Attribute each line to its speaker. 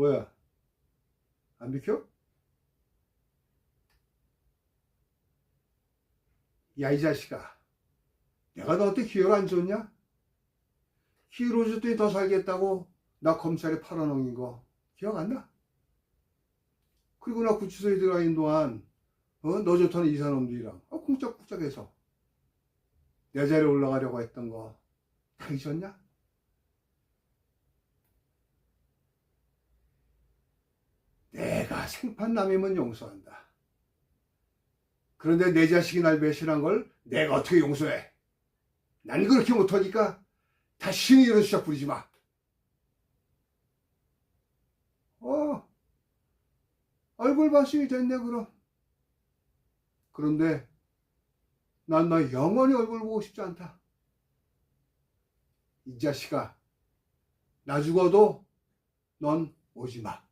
Speaker 1: 뭐야? 안 비켜? 야, 이 자식아. 내가 너한테 기회를 안 줬냐? 기회를 줬더니 더 살겠다고 나 검찰에 팔아넘긴 거 기억 안 나? 그리고 나 구치소에 들어가 있는 동안 어? 너 좋다는 이사놈들이랑 어, 쿵짝쿵짝해서 내 자리에 올라가려고 했던 거 다 잊었냐? 내가 생판남이면 용서한다. 그런데 내 자식이 날 배신한 걸 내가 어떻게 용서해? 난 그렇게 못하니까 다시는 이런 수작 부리지 마. 어, 얼굴 반성이 됐네, 그럼. 그런데 난 너 영원히 얼굴 보고 싶지 않다. 이 자식아, 나 죽어도 넌 오지 마.